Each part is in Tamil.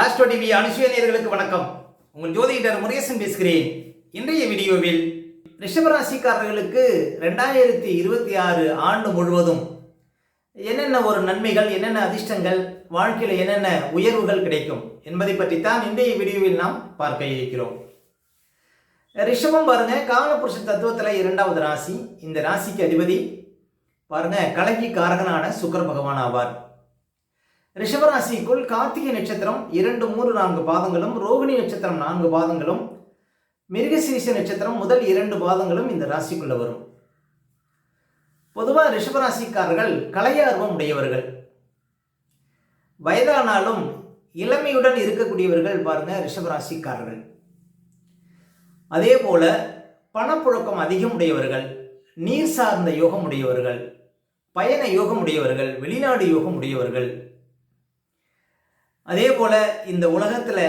ஆஸ்ட்ரோ டிவி அனுசுயனியர்களுக்கு வணக்கம். உங்கள் ஜோதிடர் முருகேசன் பேசுகிறேன். இன்றைய வீடியோவில் ரிஷபராசிக்காரர்களுக்கு ரெண்டாயிரத்தி இருபத்தி ஆறு ஆண்டு முழுவதும் என்னென்ன ஒரு நன்மைகள் என்னென்ன அதிர்ஷ்டங்கள் வாழ்க்கையில் என்னென்ன உயர்வுகள் கிடைக்கும் என்பதை பற்றித்தான் இன்றைய வீடியோவில் நாம் பார்க்க இருக்கிறோம். ரிஷபம் பாருங்க காலபுருஷ தத்துவத்தில் இரண்டாவது ராசி. இந்த ராசிக்கு அதிபதி பாருங்க கலங்கி காரகனான சுக்கர பகவான் ஆவார். ரிஷபராசிக்குள் கார்த்திகை நட்சத்திரம் இரண்டு மூன்று நான்கு பாதங்களும் ரோகிணி நட்சத்திரம் நான்கு பாதங்களும் மிருகசீரிச நட்சத்திரம் முதல் இரண்டு பாதங்களும் இந்த ராசிக்குள்ள வரும். பொதுவாக ரிஷபராசிக்காரர்கள் கலையார்வம் உடையவர்கள். வயதானாலும் இளமையுடன் இருக்கக்கூடியவர்கள் பாருங்க ரிஷபராசிக்காரர்கள். அதே போல பணப்புழக்கம் அதிகம் உடையவர்கள் நீர் சார்ந்த யோகம் உடையவர்கள் பயண யோகம் உடையவர்கள் வெளிநாடு யோகம் உடையவர்கள் அதே போல் இந்த உலகத்தில்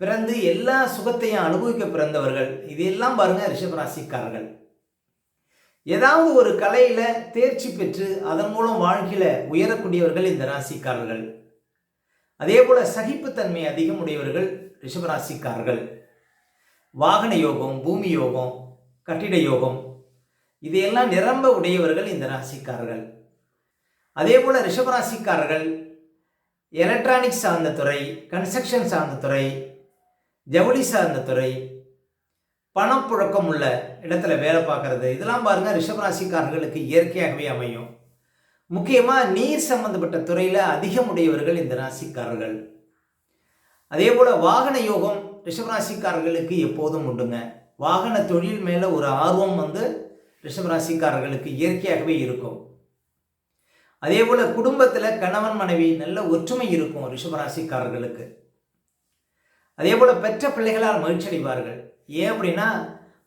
பிறந்து எல்லா சுகத்தையும் அனுபவிக்க பிறந்தவர்கள் இதையெல்லாம் பாருங்க ரிஷபராசிக்காரர்கள் ஏதாவது ஒரு கலையில் தேர்ச்சி பெற்று அதன் மூலம் வாழ்க்கையில் உயரக்கூடியவர்கள் இந்த ராசிக்காரர்கள். அதே போல் சகிப்புத்தன்மை அதிகம் உடையவர்கள் ரிஷபராசிக்காரர்கள் வாகன யோகம் பூமி யோகம் கட்டிட யோகம் இதையெல்லாம் நிரம்ப உடையவர்கள் இந்த ராசிக்காரர்கள். அதே போல் ரிஷபராசிக்காரர்கள் எலக்ட்ரானிக்ஸ் சார்ந்த துறை கன்ஸ்ட்ரக்ஷன் சார்ந்த துறை ஜவுளி சார்ந்த துறை பணப்புழக்கம் உள்ள இடத்துல வேலை பார்க்கறது. இதெல்லாம் பாருங்க ரிஷபராசிக்காரர்களுக்கு இயற்கையாகவே அமையும். முக்கியமாக நீர் சம்பந்தப்பட்ட துறையில் அதிகம் உடையவர்கள் இந்த ராசிக்காரர்கள். அதே போல் வாகன யோகம் ரிஷபராசிக்காரர்களுக்கு எப்போதும் உண்டுங்க. வாகன தொழில் மேலே ஒரு ஆர்வம் வந்து ரிஷபராசிக்காரர்களுக்கு இயற்கையாகவே இருக்கும். அதே போல் குடும்பத்தில் கணவன் மனைவி நல்ல ஒற்றுமை இருக்கும் ரிஷபராசிக்காரர்களுக்கு. அதே போல் பெற்ற பிள்ளைகளால் மகிழ்ச்சி அடைவார்கள். ஏன் அப்படின்னா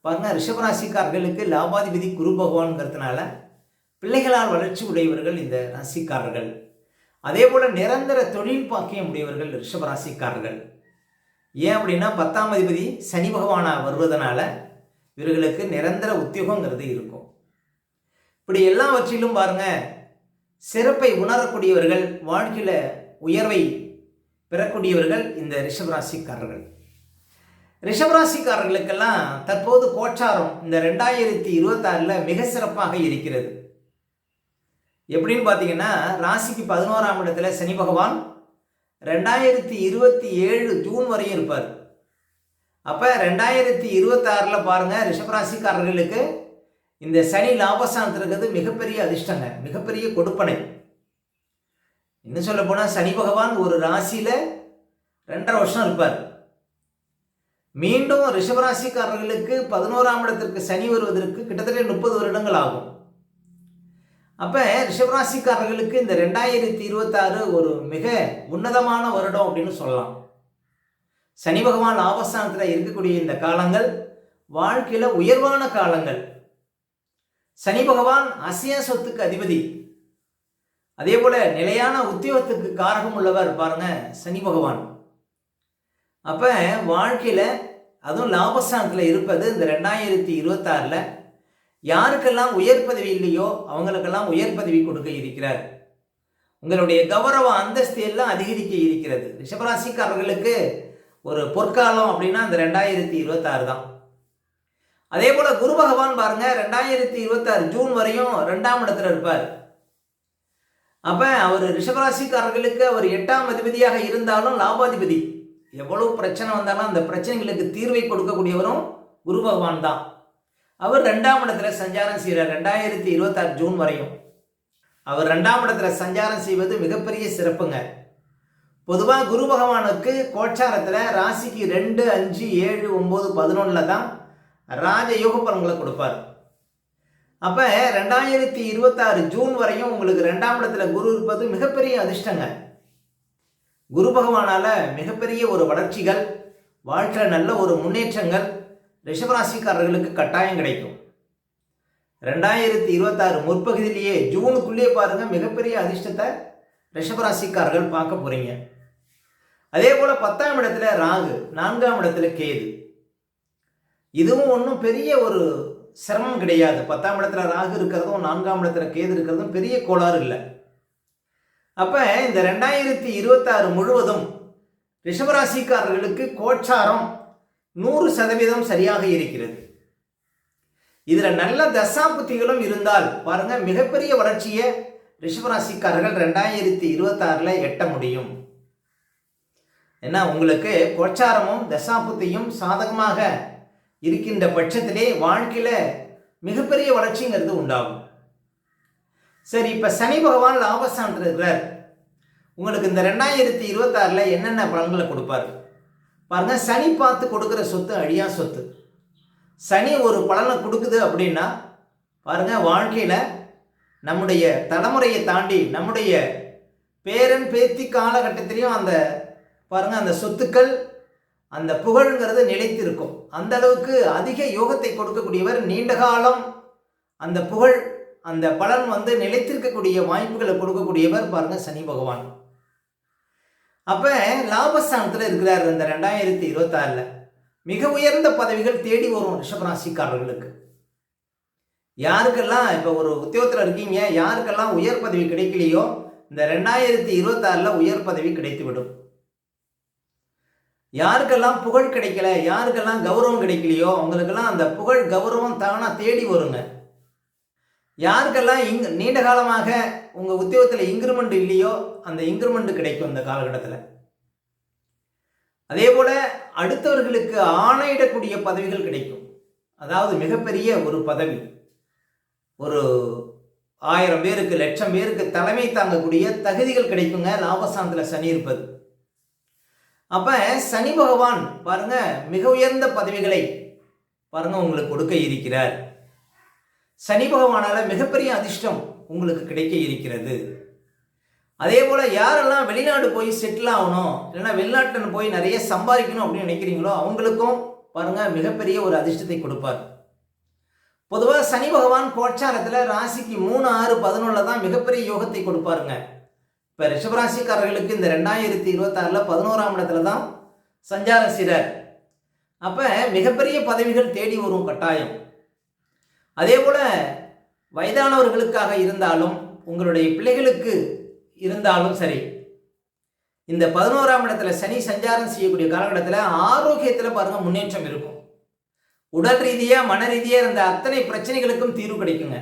பாருங்க ரிஷபராசிக்காரர்களுக்கு லாபாதிபதி குரு பகவான்ங்கிறதுனால பிள்ளைகளால் வளர்ச்சி உடையவர்கள் இந்த ராசிக்காரர்கள். அதே போல் நிரந்தர தொழில் பாக்கியம் உடையவர்கள் ரிஷபராசிக்காரர்கள். ஏன் அப்படின்னா பத்தாம் அதிபதி சனி பகவானா வருவதனால இவர்களுக்கு நிரந்தர உத்தியோகங்கிறது இருக்கும். இப்படி எல்லாவற்றிலும் பாருங்கள் சிறப்பை உணரக்கூடியவர்கள் வாழ்க்கையில் உயர்வை பெறக்கூடியவர்கள் இந்த ரிஷபராசிக்காரர்கள். ரிஷபராசிக்காரர்களுக்கெல்லாம் தற்போது கோச்சாரம் இந்த ரெண்டாயிரத்தி இருபத்தாறில் மிக சிறப்பாக இருக்கிறது. எப்படின்னு பார்த்தீங்கன்னா ராசிக்கு பதினோராம் இடத்துல சனி பகவான் ரெண்டாயிரத்தி இருபத்தி ஏழு ஜூன் வரையும் இருப்பார். அப்போ ரெண்டாயிரத்தி இருபத்தாறில் பாருங்கள் ரிஷபராசிக்காரர்களுக்கு இந்த சனி லாபஸ்தானத்தில் இருக்கிறது மிகப்பெரிய அதிர்ஷ்டங்க மிகப்பெரிய கொடுப்பனை. இன்னும் சொல்ல போனால் சனி பகவான் ஒரு ராசியில் ரெண்டரை வருஷம் இருப்பார். மீண்டும் ரிஷபராசிக்காரர்களுக்கு பதினோராம் இடத்திற்கு சனி வருவதற்கு கிட்டத்தட்ட முப்பது வருடங்கள் ஆகும். அப்போ ரிஷபராசிக்காரர்களுக்கு இந்த ரெண்டாயிரத்தி இருபத்தாறு ஒரு மிக உன்னதமான வருடம் அப்படின்னு சொல்லலாம். சனி பகவான் ஆபஸ்தானத்தில் இருக்கக்கூடிய இந்த காலங்கள் வாழ்க்கையில் உயர்வான காலங்கள். சனி பகவான் அசிய சொத்துக்கு அதிபதி. அதே போல நிலையான உத்தியோகத்துக்கு காரகம் உள்ளவர் பாருங்க சனி பகவான். அப்ப வாழ்க்கையில அதுவும் லாபஸ்தானத்தில் இருப்பது இந்த ரெண்டாயிரத்தி இருபத்தாறில். யாருக்கெல்லாம் உயர் பதவி இல்லையோ அவங்களுக்கெல்லாம் உயர் பதவி கொடுக்க இருக்கிறார். உங்களுடைய கௌரவ அந்தஸ்து எல்லாம் அதிகரிக்க இருக்கிறது. ரிஷபராசிக்காரர்களுக்கு ஒரு பொற்காலம் அப்படின்னா அந்த ரெண்டாயிரத்தி இருபத்தாறு தான். அதே போல குரு பகவான் பாருங்க ரெண்டாயிரத்தி இருபத்தாறு ஜூன் வரையும் ரெண்டாம் இடத்துல இருப்பார். அப்ப அவர் ரிஷபராசிக்காரர்களுக்கு அவர் எட்டாம் அதிபதியாக இருந்தாலும் லாபாதிபதி. எவ்வளவு பிரச்சனை வந்தாலும் அந்த பிரச்சனைகளுக்கு தீர்வை கொடுக்கக்கூடியவரும் குரு பகவான் தான். அவர் ரெண்டாம் இடத்துல சஞ்சாரம் செய்கிறார் ரெண்டாயிரத்தி இருபத்தாறு ஜூன் வரையும். அவர் ரெண்டாம் இடத்துல சஞ்சாரம் செய்வது மிகப்பெரிய சிறப்புங்க. பொதுவாக குரு பகவானுக்கு கோச்சாரத்தில் ராசிக்கு ரெண்டு அஞ்சு ஏழு ஒம்பது பதினொன்றில் தான் ராஜயோக பலன்களை கொடுப்பார். அப்போ ரெண்டாயிரத்தி இருபத்தாறு ஜூன் வரையும் உங்களுக்கு ரெண்டாம் இடத்துல குரு இருப்பது மிகப்பெரிய அதிர்ஷ்டங்க. குரு பகவானால் மிகப்பெரிய ஒரு வளர்ச்சிகள் வாழ்க்கையில் நல்ல ஒரு முன்னேற்றங்கள் ரிஷபராசிக்காரர்களுக்கு கட்டாயம் கிடைக்கும். ரெண்டாயிரத்தி இருபத்தாறு முற்பகுதியிலேயே ஜூனுக்குள்ளேயே பாருங்கள் மிகப்பெரிய அதிர்ஷ்டத்தை ரிஷபராசிக்காரர்கள் பார்க்க போகிறீங்க அதே போல் பத்தாம் இடத்துல ராகு நான்காம் இடத்துல கேது. இதுவும் ஒன்றும் பெரிய ஒரு சிரமம் கிடையாது. பத்தாம் இடத்துல ராகு இருக்கிறதும் நான்காம் இடத்துல கேது இருக்கிறதும் பெரிய கோளாறு இல்லை. அப்போ இந்த ரெண்டாயிரத்தி இருபத்தாறு முழுவதும் ரிஷபராசிக்காரர்களுக்கு கோச்சாரம் நூறு சதவீதம் சரியாக இருக்கிறது. இதில் நல்ல தசாபுத்திகளும் இருந்தால் பாருங்க மிகப்பெரிய வளர்ச்சியை ரிஷபராசிக்காரர்கள் ரெண்டாயிரத்தி இருபத்தாறில் எட்ட முடியும். ஏன்னா உங்களுக்கு கோச்சாரமும் தசாபுத்தியும் சாதகமாக இருக்கின்ற பட்சத்திலே வாழ்க்கையில் மிகப்பெரிய வளர்ச்சிங்கிறது உண்டாகும். சரி இப்போ சனி பகவான் லாபஸ்தானத்தில் இருக்கிறார். உங்களுக்கு இந்த ரெண்டாயிரத்தி இருபத்தாறில் என்னென்ன பலன்களை கொடுப்பார்? பாருங்கள் சனி பார்த்து கொடுக்குற சொத்து அழியா சொத்து. சனி ஒரு பலனை கொடுக்குது அப்படின்னா பாருங்கள் வாழ்க்கையில் நம்முடைய தலைமுறையை தாண்டி நம்முடைய பேரன் பேத்தி காலகட்டத்திலையும் அந்த பாருங்க அந்த சொத்துக்கள் அந்த புகழ்ங்கிறது நிலைத்திருக்கும். அந்த அளவுக்கு அதிக யோகத்தை கொடுக்கக்கூடியவர் நீண்ட காலம் அந்த புகழ் அந்த பலன் வந்து நிலைத்திருக்கக்கூடிய வாய்ப்புகளை கொடுக்கக்கூடியவர் பாருங்க சனி பகவான். அப்ப லாபஸ்தானத்தில் இருக்கிறார் இந்த ரெண்டாயிரத்தி இருபத்தாறில். மிக உயர்ந்த பதவிகள் தேடி வரும் ரிஷபராசிக்காரர்களுக்கு. யாருக்கெல்லாம் இப்போ ஒரு உத்தியோகத்தில் இருக்கீங்க யாருக்கெல்லாம் உயர் பதவி கிடைக்கலையோ இந்த ரெண்டாயிரத்தி இருபத்தாறில் உயர் பதவி கிடைத்துவிடும். யாருக்கெல்லாம் புகழ் கிடைக்கல யாருக்கெல்லாம் கௌரவம் கிடைக்கலையோ அவங்களுக்கெல்லாம் அந்த புகழ் கௌரவம் தானாக தேடி வருங்க. யாருக்கெல்லாம் இங் நீண்ட காலமாக உங்கள் உத்தியோகத்தில் இன்க்ரிமெண்ட் இல்லையோ அந்த இன்க்ரிமெண்ட் கிடைக்கும் இந்த காலகட்டத்தில். அதே போல் அடுத்தவர்களுக்கு ஆணையிடக்கூடிய பதவிகள் கிடைக்கும். அதாவது மிகப்பெரிய ஒரு பதவி. ஒரு ஆயிரம் பேருக்கு லட்சம் பேருக்கு தலைமை தாங்கக்கூடிய தகுதிகள் கிடைக்குங்க. லாபசாந்தில் சனி இருப்பது. அப்போ சனி பகவான் பாருங்க மிக உயர்ந்த பதவிகளை பாருங்க உங்களுக்கு கொடுக்க இருக்கிறார். சனி பகவானால் மிகப்பெரிய அதிர்ஷ்டம் உங்களுக்கு கிடைக்க இருக்கிறது. அதே போல் யாரெல்லாம் வெளிநாடு போய் செட்டில் ஆகணும் இல்லைன்னா வெளிநாட்டில் போய் நிறைய சம்பாதிக்கணும் அப்படின்னு நினைக்கிறீங்களோ அவங்களுக்கும் பாருங்க மிகப்பெரிய ஒரு அதிர்ஷ்டத்தை கொடுப்பார். பொதுவாக சனி பகவான் கோச்சாரத்தில் ராசிக்கு மூணு ஆறு பதினொன்றில் தான் மிகப்பெரிய யோகத்தை கொடுப்பாருங்க. இப்போ ரிஷபராசிக்காரர்களுக்கு இந்த ரெண்டாயிரத்தி இருபத்தாறில் பதினோராம் இடத்துல தான் சஞ்சாரம் செய்கிறார் அப்போ மிகப்பெரிய பதவிகள் தேடி வரும் கட்டாயம். அதே போல் வயதானவர்களுக்காக இருந்தாலும் உங்களுடைய பிள்ளைகளுக்கு இருந்தாலும் சரி இந்த பதினோராம் இடத்துல சனி சஞ்சாரம் செய்யக்கூடிய காலகட்டத்தில் ஆரோக்கியத்தில் பாருங்கள் முன்னேற்றம் இருக்கும். உடல் ரீதியாக மன ரீதியாக இருந்த அத்தனை பிரச்சனைகளுக்கும் தீர்வு கிடைக்குங்க.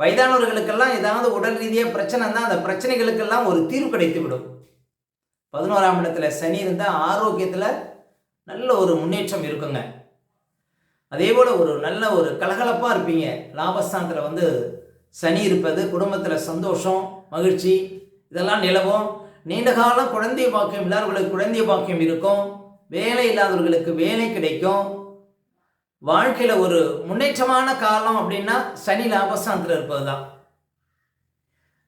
வயதானவர்களுக்கெல்லாம் ஏதாவது உடல் ரீதியாக பிரச்சனை இருந்தால் அந்த பிரச்சனைகளுக்கெல்லாம் ஒரு தீர்வு கிடைத்து விடும் பதினோராம் இடத்துல சனி இருந்தால் ஆரோக்கியத்தில் நல்ல ஒரு முன்னேற்றம் இருக்குங்க. அதே போல் ஒரு நல்ல ஒரு கலகலப்பாக இருப்பீங்க. லாபஸ்தானத்தில் வந்து சனி இருப்பது குடும்பத்தில் சந்தோஷம் மகிழ்ச்சி இதெல்லாம் நிலவும். நீண்ட காலம் குழந்தை பாக்கியம் இல்லாதவர்களுக்கு குழந்தை பாக்கியம் இருக்கும். வேலை இல்லாதவர்களுக்கு வேலை கிடைக்கும். வாழ்க்கையில் ஒரு முன்னேற்றமான காலம் அப்படின்னா சனி லாபஸ்தானத்தில் இருப்பது தான்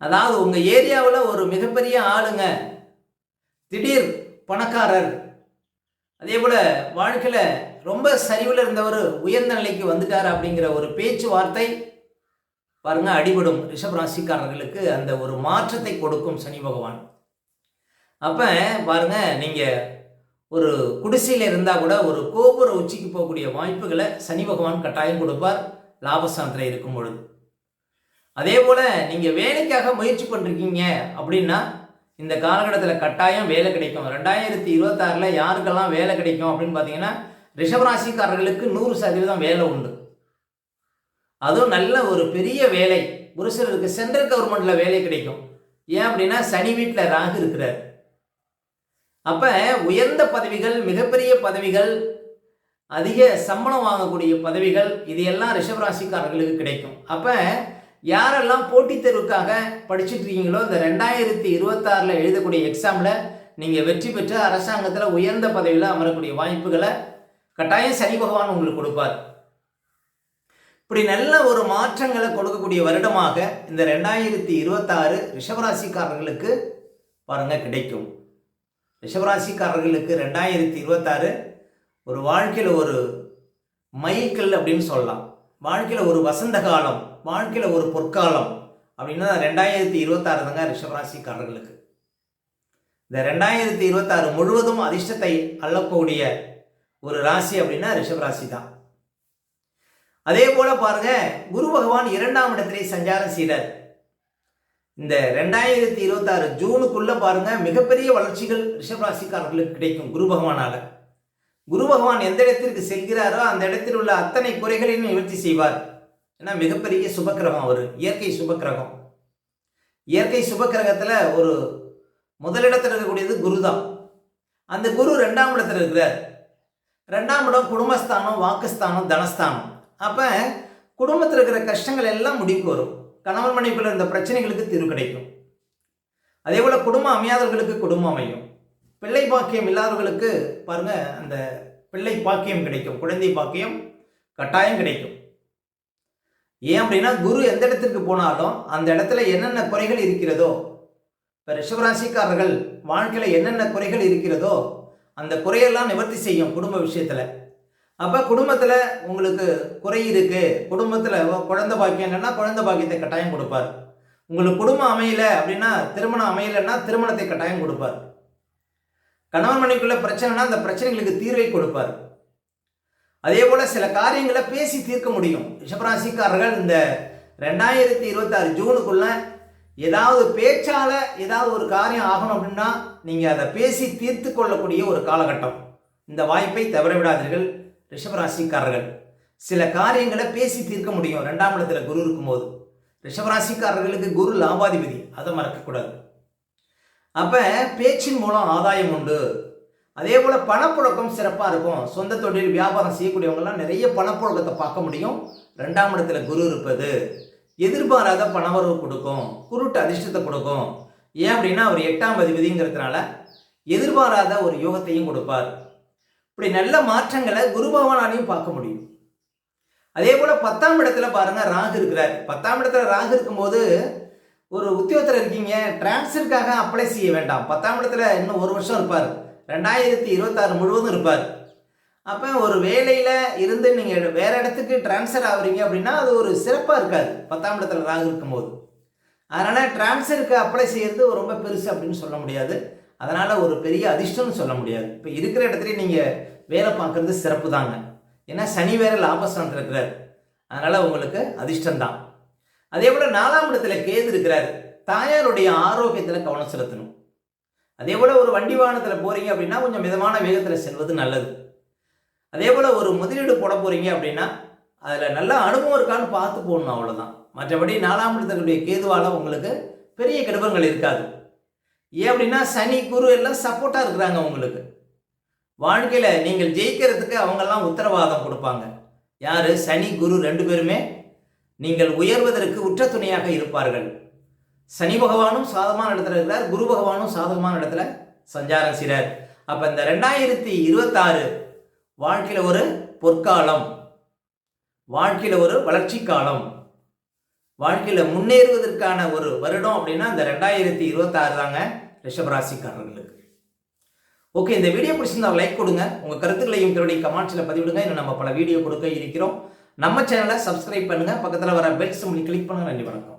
அதாவது உங்கள் ஏரியாவில் ஒரு மிகப்பெரிய ஆளுங்க திடீர் பணக்காரர் அதே போல் வாழ்க்கையில் ரொம்ப சரிவில் இருந்தவர் உயர்ந்த நிலைக்கு வந்துட்டார் அப்படிங்கிற ஒரு பேச்சுவார்த்தை பாருங்க அடிபடும் ரிஷபராசிக்காரர்களுக்கு அந்த ஒரு மாற்றத்தை கொடுக்கும் சனி பகவான். அப்போ பாருங்க நீங்கள் ஒரு குடிசையில் இருந்தால் கூட ஒரு கோபுர உச்சிக்கு போகக்கூடிய வாய்ப்புகளை சனி பகவான் கட்டாயம் கொடுப்பார். லாபஸ்தானத்தில் இருக்கும் பொழுது. அதே போல் நீங்கள் வேலைக்காக முயற்சி பண்ணிருக்கீங்க அப்படின்னா இந்த காலகட்டத்தில் கட்டாயம் வேலை கிடைக்கும். ரெண்டாயிரத்தி இருபத்தாறில் யாருக்கெல்லாம் வேலை கிடைக்கும் அப்படின்னு பார்த்தீங்கன்னா ரிஷபராசிக்காரர்களுக்கு நூறு சதவீதம் வேலை உண்டு. அதுவும் நல்ல ஒரு பெரிய வேலை. ஒரு சிலருக்கு சென்ட்ரல் கவர்மெண்ட்டில் வேலை கிடைக்கும். ஏன் அப்படின்னா சனி வீட்டில் ராகு இருக்கிறார். அப்ப உயர்ந்த பதவிகள் மிகப்பெரிய பதவிகள் அதிக சம்பளம் வாங்கக்கூடிய பதவிகள் இது எல்லாம் ரிஷபராசிக்காரர்களுக்கு கிடைக்கும். அப்ப யாரெல்லாம் போட்டித் தேர்வுக்காக படிச்சுட்டு இருக்கீங்களோ இந்த ரெண்டாயிரத்தி இருபத்தாறில் எழுதக்கூடிய எக்ஸாமில் நீங்கள் வெற்றி பெற்று அரசாங்கத்தில் உயர்ந்த பதவியில் அமரக்கூடிய வாய்ப்புகளை கட்டாயம் சனி பகவான் உங்களுக்கு கொடுப்பார். இப்படி நல்ல ஒரு மாற்றங்களை கொடுக்கக்கூடிய வருடமாக இந்த ரெண்டாயிரத்தி இருபத்தாறு ரிஷபராசிக்காரர்களுக்கு பாருங்க கிடைக்கும். ரிஷபராசிக்காரர்களுக்கு ரெண்டாயிரத்தி இருபத்தாறு ஒரு வாழ்க்கையில் ஒரு மைக்கல் அப்படின்னு சொல்லலாம். வாழ்க்கையில் ஒரு வசந்த காலம் வாழ்க்கையில் ஒரு பொற்காலம் அப்படின்னா ரெண்டாயிரத்தி இருபத்தாறு தாங்க ரிஷபராசிக்காரர்களுக்கு. இந்த ரெண்டாயிரத்தி இருபத்தாறு முழுவதும் அதிர்ஷ்டத்தை அள்ளக்கூடிய ஒரு ராசி அப்படின்னா ரிஷபராசி தான் அதே போல பாருங்க குரு பகவான் இரண்டாம் இடத்திலே சஞ்சாரம் செய்தார். இந்த ரெண்டாயிரத்தி இருபத்தாறு ஜூனுக்குள்ள பாருங்க மிகப்பெரிய வளர்ச்சிகள் ரிஷபராசிக்காரர்களுக்கு கிடைக்கும் குரு பகவானால. குரு பகவான் எந்த இடத்திற்கு செல்கிறாரோ அந்த இடத்தில் உள்ள அத்தனை குறைகளையும் நிவர்த்தி செய்வார். ஏன்னா மிகப்பெரிய சுபக்கிரகம் அவர். இயற்கை சுபக்கிரகம். இயற்கை சுபக்கிரகத்தில் ஒரு முதலிடத்தில் இருக்கக்கூடியது குரு தான் அந்த குரு ரெண்டாம் இடத்துல இருக்கிறார். ரெண்டாம் இடம் குடும்பஸ்தானம் வாக்குஸ்தானம் தனஸ்தானம். அப்போ குடும்பத்தில் இருக்கிற கஷ்டங்கள் எல்லாம் முடிவுக்கு வரும். கணவன் மனைவிக்குள்ள இருந்த பிரச்சனைகளுக்கு தீர்வு கிடைக்கும். அதே போல் குடும்பம் அமையாதவர்களுக்கு குடும்பம் அமையும். பிள்ளை பாக்கியம் இல்லாதவர்களுக்கு பாருங்க அந்த பிள்ளை பாக்கியம் கிடைக்கும் குழந்தை பாக்கியம் கட்டாயம் கிடைக்கும். ஏன் அப்படின்னா குரு எந்த இடத்துக்கு போனாலும் அந்த இடத்துல என்னென்ன குறைகள் இருக்கிறதோ இப்போ ரிஷபராசிக்காரர்கள் வாழ்க்கையில் என்னென்ன குறைகள் இருக்கிறதோ அந்த குறையெல்லாம் நிவர்த்தி செய்யும் குடும்ப விஷயத்தில். அப்போ குடும்பத்தில் உங்களுக்கு குறை இருக்குது குடும்பத்தில் குழந்தை பாக்கியம் இல்லைன்னா குழந்தை பாக்கியத்தை கட்டாயம் கொடுப்பார். உங்களுக்கு குடும்பம் அமையல அப்படின்னா திருமணம் அமையலைன்னா திருமணத்தை கட்டாயம் கொடுப்பார். கணவன் மனைவிக்குள்ள பிரச்சனைனா அந்த பிரச்சனைகளுக்கு தீர்வை கொடுப்பார். அதே போல் சில காரியங்களை பேசி தீர்க்க முடியும். ரிஷபராசிக்காரர்கள் இந்த ரெண்டாயிரத்தி இருபத்தாறு ஜூனுக்குள்ள ஏதாவது பேச்சால் ஏதாவது ஒரு காரியம் ஆகணும் அப்படின்னா நீங்கள் அதை பேசி தீர்த்து கொள்ளக்கூடிய ஒரு காலகட்டம். இந்த வாய்ப்பை தவற விடாதீர்கள் ரிஷபராசிக்காரர்கள். சில காரியங்களை பேசி தீர்க்க முடியும். ரெண்டாம் இடத்துல குரு இருக்கும்போது. ரிஷபராசிக்காரர்களுக்கு குரு லாபாதிபதி. அதை மறக்கக்கூடாது. அப்போ பேச்சின் மூலம் ஆதாயம் உண்டு. அதே போல் பணப்புழக்கம் சிறப்பாக இருக்கும். சொந்த தொழில் வியாபாரம் செய்யக்கூடியவங்கலாம் நிறைய பணப்புழக்கத்தை பார்க்க முடியும். ரெண்டாம் இடத்துல குரு இருப்பது. எதிர்பாராத பணவரவு கொடுக்கும். குருட்டு அதிர்ஷ்டத்தை கொடுக்கும். ஏன் அப்படின்னா அவர் எட்டாம் அதிபதிங்கிறதுனால எதிர்பாராத ஒரு யோகத்தையும் கொடுப்பார். இப்படி நல்ல மாற்றங்களை குரு பகவானாலையும் பார்க்க முடியும். அதே போல பத்தாம் இடத்துல பாருங்க ராகு இருக்கிறார். பத்தாம் இடத்துல ராகு இருக்கும்போது ஒரு உத்தியோகத்தில் இருக்கீங்க டிரான்ஸ்ஃபருக்காக அப்ளை செய்ய வேண்டாம். பத்தாம் இடத்துல இன்னும் ஒரு வருஷம் இருப்பார். ரெண்டாயிரத்தி இருபத்தாறு முழுவதும் இருப்பார். அப்போ ஒரு வேலையில் இருந்து நீங்கள் வேற இடத்துக்கு டிரான்ஸ்ஃபர் ஆகுறீங்க அப்படின்னா அது ஒரு சிறப்பாக இருக்காது. பத்தாம் இடத்துல ராகு இருக்கும்போது. அதனால் டிரான்ஸ்ஃபருக்கு அப்ளை செய்கிறது ரொம்ப பெருசு அப்படின்னு சொல்ல முடியாது. அதனால் ஒரு பெரிய அதிர்ஷ்டம்னு சொல்ல முடியாது. இப்போ இருக்கிற இடத்துல நீங்கள் வேலை பார்க்குறது சிறப்பு தாங்க. ஏன்னா சனி வேற லாபஸ்தானத்தில் இருக்கிறார். அதனால் உங்களுக்கு அதிர்ஷ்டந்தான் அதே போல் நாலாம் இடத்துல கேது இருக்கிறார். தாயாருடைய ஆரோக்கியத்தில் கவனம் செலுத்தணும். அதே போல் ஒரு வண்டி வாகனத்தில் போகிறீங்க அப்படின்னா கொஞ்சம் மிதமான வேகத்தில் செல்வது நல்லது. அதே போல் ஒரு முதலீடு போட போகிறீங்க அப்படின்னா அதில் நல்ல அனுபவம் இருக்கான்னு பார்த்து போடணும் அவ்வளோதான் மற்றபடி நாலாம் இடத்துடைய கேதுவால் உங்களுக்கு பெரிய கெடுபங்கள் இருக்காது. ஏன் அப்படின்னா சனி குரு எல்லாம் சப்போர்ட்டாக இருக்கிறாங்க அவங்களுக்கு வாழ்க்கையில் நீங்கள் ஜெயிக்கிறதுக்கு அவங்கெல்லாம் உத்தரவாதம் கொடுப்பாங்க. யார்? சனி குரு ரெண்டு பேருமே நீங்கள் உயர்வதற்கு உற்ற துணையாக இருப்பார்கள். சனி பகவானும் சாதகமான இடத்துல இருக்கிறார். குரு பகவானும் சாதகமான இடத்துல சஞ்சாரம் செய்கிறார் அப்போ இந்த ரெண்டாயிரத்தி இருபத்தாறு வாழ்க்கையில் ஒரு பொற்காலம். வாழ்க்கையில் ஒரு வளர்ச்சி காலம். வாழ்க்கையில் முன்னேறுவதற்கான ஒரு வருடம் அப்படின்னா அந்த ரெண்டாயிரத்தி இருபத்தாறு தாங்க ரிஷபராசிக்காரர்களுக்கு ஓகே இந்த வீடியோ பிடிச்சிருந்தா லைக் கொடுங்க. உங்கள் கருத்துக்களையும் கருடைய கமெண்ட்ஸில் பதிவிடுங்க. இன்னும் நம்ம பல வீடியோ கொடுக்க இருக்கிறோம். நம்ம சேனலை சப்ஸ்கிரைப் பண்ணுங்கள் பக்கத்தில் வர பெல் சிம்பிளி கிளிக் பண்ணுங்கள் நன்றி வணக்கம்.